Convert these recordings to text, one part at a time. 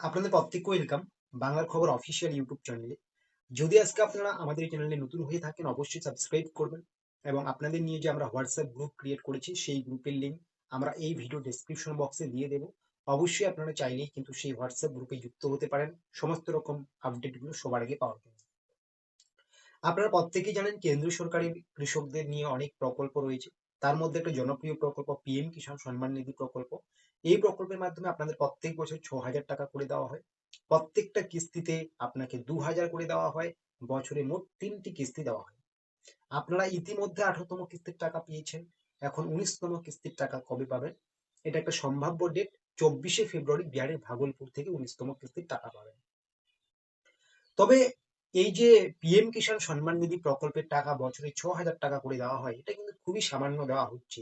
আপনাদের প্রত্যেককে ওয়েলকাম বাংলার খবর অফিসিয়াল ইউটিউব চ্যানেলে যদি আজকে আপনারা আমাদের এই চ্যানেলে নতুন হয়ে থাকেন, অবশ্যই সাবস্ক্রাইব করবেন এবং আপনাদের নিয়ে যে আমরা হোয়াটসঅ্যাপ গ্রুপ ক্রিয়েট করেছি, সেই গ্রুপের লিঙ্ক আমরা এই ভিডিও ডেসক্রিপশন বক্সে দিয়ে দেব। অবশ্যই আপনারা চাইলেই কিন্তু সেই হোয়াটসঅ্যাপ গ্রুপে যুক্ত হতে পারেন। সমস্ত রকম আপডেটগুলো সবার আগে পাওয়ার জন্য। আপনারা প্রত্যেকেই জানেন, কেন্দ্রীয় সরকারের কৃষকদের নিয়ে অনেক প্রকল্প রয়েছে। তার মধ্যে একটা জনপ্রিয় প্রকল্প পিএম কিষাণ সম্মান নিধি প্রকল্প। এই প্রকল্পের মাধ্যমে আপনাদের প্রত্যেক বছর ছ হাজার টাকা করে দেওয়া হয়। প্রত্যেকটা কিস্তিতে আপনাকে দু হাজার করে দেওয়া হয়। বছরে মোট তিনটি কিস্তি দেওয়া হয়। আপনারা ইতিমধ্যে আঠারোতম কিস্তির টাকা পেয়েছেন। এখন উনিশতম কিস্তির টাকা কবে পাবেন? এটা একটা সম্ভাব্য ডেট চব্বিশে ফেব্রুয়ারি বিহারের ভাগলপুর থেকে উনিশতম কিস্তির টাকা পাবেন। তবে এই যে পিএম কিষাণ সম্মান নিধি প্রকল্পের টাকা বছরে ছ হাজার টাকা করে দেওয়া হয়, এটা কিন্তু খুবই সামান্য দেওয়া হচ্ছে।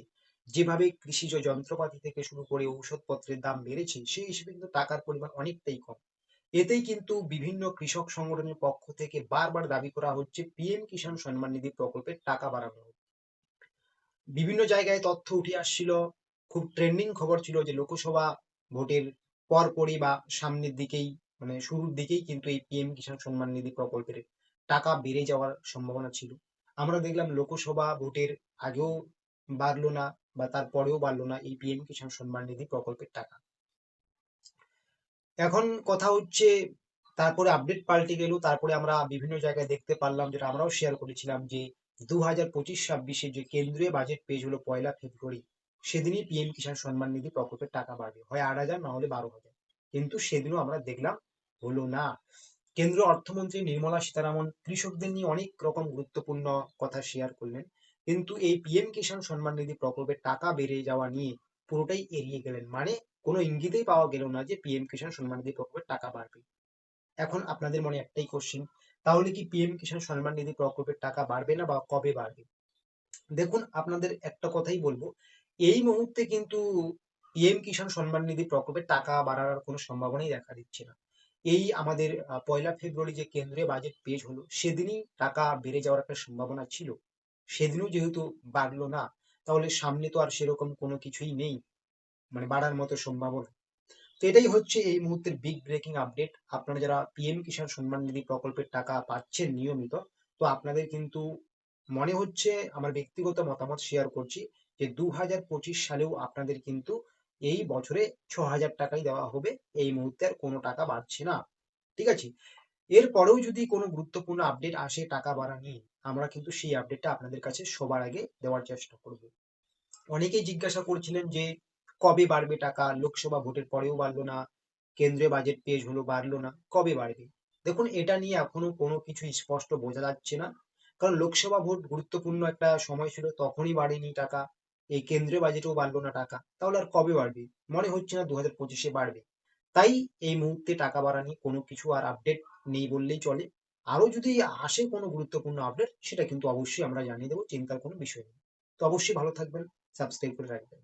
যেভাবে কৃষিজ যন্ত্রপাতি থেকে শুরু করে ঔষধপত্রের দাম বেড়েছে সেই হিসেবে কিন্তু টাকার পরিমাণ অনেকটাই কম। এতেই কিন্তু বিভিন্ন কৃষক সংগঠনের পক্ষ থেকে বারবার দাবি করা হচ্ছে, পিএম কিষাণ সম্মান নিধি প্রকল্পের টাকা বাড়ানো বিভিন্ন জায়গায় তথ্য উঠে আসছিল, খুব ট্রেন্ডিং খবর ছিল যে লোকসভা ভোটের পরপরই বা সামনের দিকেই মানে শুরুর দিকেই কিন্তু এই পিএম কিষাণ সম্মান নিধি প্রকল্পের টাকা বেড়ে যাওয়ার সম্ভাবনা ছিল। আমরা দেখলাম লোকসভা ভোটের আগেও বাড়লো না বা তারপরেও বাড়লো না এই পিএম কিষাণ সম্মান নিধি প্রকল্পের টাকা। এখন কথা হচ্ছে, তারপরে আপডেট পাল্টে গেল, তারপরে আমরা বিভিন্ন জায়গায় দেখতে পারলাম, যেটা আমরাও শেয়ার করেছিলাম যে দু হাজার পঁচিশ ছাব্বিশে যে কেন্দ্রীয় বাজেট পেজ হলো পয়লা ফেব্রুয়ারি, সেদিনই পিএম কিষাণ সম্মান নিধি প্রকল্পের টাকা বাড়বে। হয় আট হাজার, না হলে বারো হাজার। কিন্তু সেদিনও আমরা দেখলাম হলো না। কেন্দ্র অর্থমন্ত্রী নির্মলা সীতারামন কৃষকদের নিয়ে অনেক রকম গুরুত্বপূর্ণ কথা শেয়ার করলেন। কিন্তু এই পিএম কিষাণ সম্মান নিধি প্রকল্পের টাকা বেড়ে যাওয়া নিয়ে পুরোটাই এড়িয়ে গেলেন। মানে কোনো ইঙ্গিতেই পাওয়া গেল না যে পিএম কিষাণ সম্মান নিধি প্রকল্পের টাকা বাড়বে। এখন আপনাদের মনে একটাই কোশ্চিন তাহলে কি পিএম কিষাণ সম্মান নিধি প্রকল্পের টাকা বাড়বে না বা কবে বাড়বে? দেখুন, আপনাদের একটা কথাই বলব, এই মুহূর্তে কিন্তু পিএম কিষাণ সম্মান নিধি প্রকল্পের টাকা বাড়ার কোনো সম্ভাবনাই দেখা দিচ্ছে না। এই আমাদের পয়লা ফেব্রুয়ারি যে কেন্দ্রীয় বাজেট পেশ হলো, সেদিনই টাকা বেড়ে যাওয়ার একটা সম্ভাবনা ছিল। সেদিনও যেহেতু বাড়লো না, তাহলে সামনে তো আর সেরকম কোনো কিছুই নেই মানে বাড়ার মতো সম্ভাবনা। তো এটাই হচ্ছে এই মুহূর্তের বিগ ব্রেকিং আপডেট আপনারা যারা পিএম কিষাণ সম্মান নিধি প্রকল্পের টাকা পাচ্ছেন নিয়মিত, তো আপনাদের কিন্তু মনে হচ্ছে, আমার ব্যক্তিগত মতামত শেয়ার করছি যে দু হাজার পঁচিশ সালেও আপনাদের কিন্তু এই বছরে ছ হাজার টাকাই দেওয়া হবে। এই মুহূর্তে আর কোনো টাকা বাড়ছে না। ঠিক আছে? এরপরেও যদি কোনো গুরুত্বপূর্ণ আপডেট আসে টাকা বাড়া নিয়ে, আমরা কিন্তু সেই আপডেটটা আপনাদের কাছে সবার আগে দেওয়ার চেষ্টা করব। অনেকেই জিজ্ঞাসা করছিলেন যে, কবে বাড়বে টাকা? লোকসভা ভোটের পরেও বাড়লো না। কেন্দ্রীয় বাজেট পেশ হলো, বাড়লো না। কবে বাড়বে? দেখুন, এটা নিয়ে এখনও কোনো কিছু স্পষ্ট বোঝা যাচ্ছে না। কারণ লোকসভা ভোট গুরুত্বপূর্ণ একটা সময় ছিল, তখনই বাড়েনি টাকা। এই কেন্দ্রীয় বাজেটেও বাড়লো না টাকা। তাহলে আর কবে বাড়বে? মনে হচ্ছে না দু হাজার পঁচিশে বাড়বে। তাই এই মুহূর্তে টাকা বাড়া নিয়ে কোনো কিছু আর আপডেট নেই বললেই চলে। আরও যদি আসে কোনো গুরুত্বপূর্ণ আপডেট সেটা কিন্তু অবশ্যই আমরা জানিয়ে দেবো, চিন্তার কোনো বিষয় নেই। তো অবশ্যই ভালো থাকবেন সাবস্ক্রাইব করে রাখবেন।